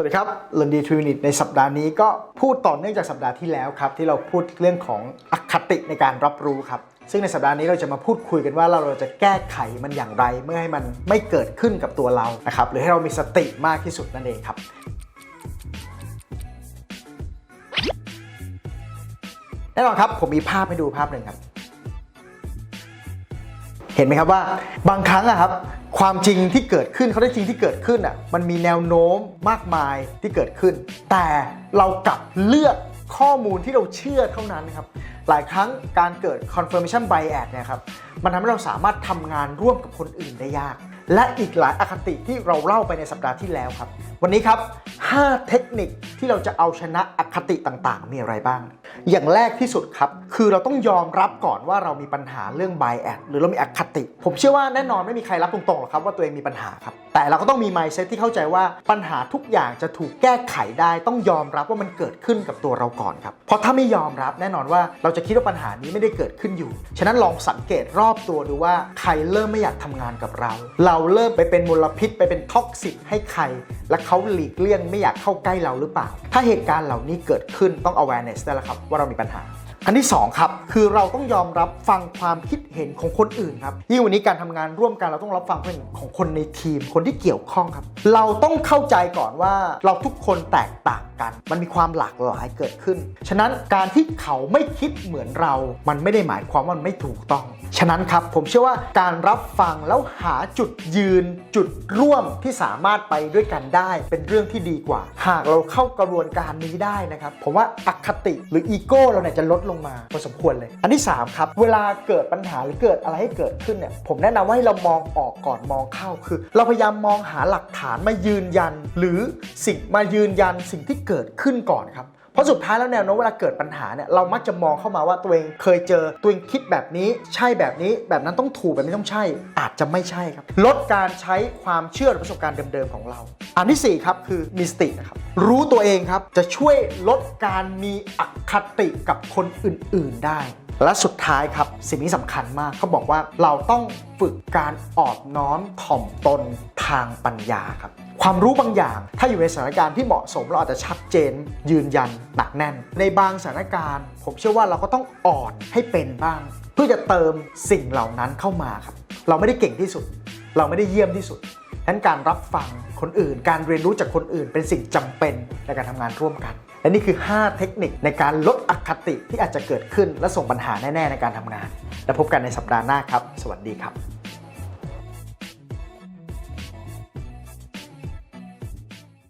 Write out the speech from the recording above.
สวัสดีครับเรนดีทรินิตในสัปดาห์นี้ก็พูดต่อเนื่องจากสัปดาห์ที่แล้วครับ ที่เราพูดเรื่องของอคติในการรับรู้ครับ ซึ่งในสัปดาห์นี้เราจะมาพูดคุยกันว่าเราเราจะแก้ไขมันอย่างไร เมื่อให้มันไม่เกิดขึ้นกับตัวเรานะครับหรือให้เรามีสติมากที่สุดนั่นเองครับแน่นอนครับผมมีภาพให้ดูภาพหนึ่งครับ เห็นไหมครับว่าบางครั้งอะครับความจริงที่เกิดขึ้นเขาได้จริงที่เกิดขึ้นอะมันมีแนวโน้มมากมายที่เกิดขึ้น แต่เรากลับเลือกข้อมูลที่เราเชื่อเท่านั้นครับหลายครั้งการเกิด confirmation bias เนี่ยครับมันทำให้เราสามารถทำงานร่วมกับคนอื่นได้ยาก และอีกหลายอคติที่เราเล่าไปในสัปดาห์ที่แล้วครับ วันนี้ครับ 5 เทคนิคที่เราจะเอาชนะอคติต่างๆ มีอะไรบ้าง อย่างแรกที่สุดครับ คือเราต้องยอมรับก่อนว่าเรามีปัญหาเรื่อง bias หรือเรามีอคติ ผมเชื่อว่าแน่นอนไม่มีใครรับตรงๆหรอกครับว่าตัวเองมีปัญหาครับ แต่เราก็ต้องมี mindset ที่เข้าใจว่าปัญหาทุกอย่างจะถูกแก้ไขได้ ต้องยอมรับว่ามันเกิดขึ้นกับตัวเราก่อนครับ เพราะถ้าไม่ยอมรับแน่นอนว่าเราจะคิดว่าปัญหานี้ไม่ได้เกิดขึ้นอยู่ ฉะนั้นลองสังเกตรอบตัวดูว่าใครเริ่มไม่อยากทำงานกับเรา เราเริ่มไปเป็นมลพิษไปเป็นท็อกซิกให้ใคร และเขาหลีกเลี่ยงไม่อยากเข้าใกล้เราหรือเปล่า ถ้าเหตุการณ์เหล่านี้เกิดขึ้นต้อง awareness ได้แล้วครับว่าเรามีปัญหา อันที่ 2 ครับ คือเราต้องยอมรับฟังความคิดเห็นของคนอื่นครับยิ่งวันนี้การทำงานร่วมกันเราต้องรับฟังความเห็นของคนในทีม คนที่เกี่ยวข้องครับ เราต้องเข้าใจก่อนว่าเราทุกคนแตกต่างกัน มันมีความหลากหลายเกิดขึ้น ฉะนั้นการที่เขาไม่คิดเหมือนเรา มันไม่ได้หมายความว่ามันไม่ถูกต้อง ฉะนั้นครับผมเชื่อว่าการรับฟังแล้วหาจุดยืน จุดร่วมที่สามารถไปด้วยกันได้ เป็นเรื่องที่ดีกว่า หากเราเข้ากระบวนการนี้ได้นะครับผมว่าอคติหรืออีโก้เราเนี่ยจะลดลงมาพอสมควรเลย อันที่ 3 ครับ เวลาเกิดปัญหาหรือเกิดอะไรให้เกิดขึ้นเนี่ยผมแนะนำว่าให้เรามองออกก่อนมองเข้าคือ เราพยายามมองหาหลักฐานมายืนยัน หรือสิ่งมายืนยันสิ่งที่เกิดขึ้นก่อนครับ ราะสุดท้ายแล้วแนวโน้มเวลาเกิดปัญหาเนี่ยเรามักจะมองเข้ามาว่าตัวเองเคยเจอตัวเองคิดแบบนี้ใช่แบบนี้ แบบนั้นต้องถูกแบบนี้ต้องใช่ อาจจะไม่ใช่ครับ ลดการใช้ความเชื่อหรือประสบการณ์เดิมๆของเรา อันที่สี่ครับคือมีสตินะครับรู้ตัวเองครับจะช่วยลดการมีอคติกับคนอื่นๆได้ และสุดท้ายครับสิ่งนี้สำคัญมากเขาบอกว่าเราต้องฝึกการออดน้อมถ่อมตนทางปัญญาครับ ความรู้บางอย่าง ถ้าอยู่ในสถานการณ์ที่เหมาะสมเราอาจจะชัดเจน ยืนยันหนักแน่น ในบางสถานการณ์ ผมเชื่อว่าเราก็ต้องอ่อนให้เป็นบ้าง เพื่อจะเติมสิ่งเหล่านั้นเข้ามาครับ เราไม่ได้เก่งที่สุด เราไม่ได้เยี่ยมที่สุดฉะนั้นการรับฟังคนอื่น การเรียนรู้จากคนอื่น เป็นสิ่งจำเป็นในการทำงานร่วมกัน และนี่คือ 5 เทคนิคในการลดอคติที่อาจจะเกิดขึ้น และส่งปัญหาแน่ ๆ ในการทำงาน แล้วพบกันในสัปดาห์หน้าครับ สวัสดีครับ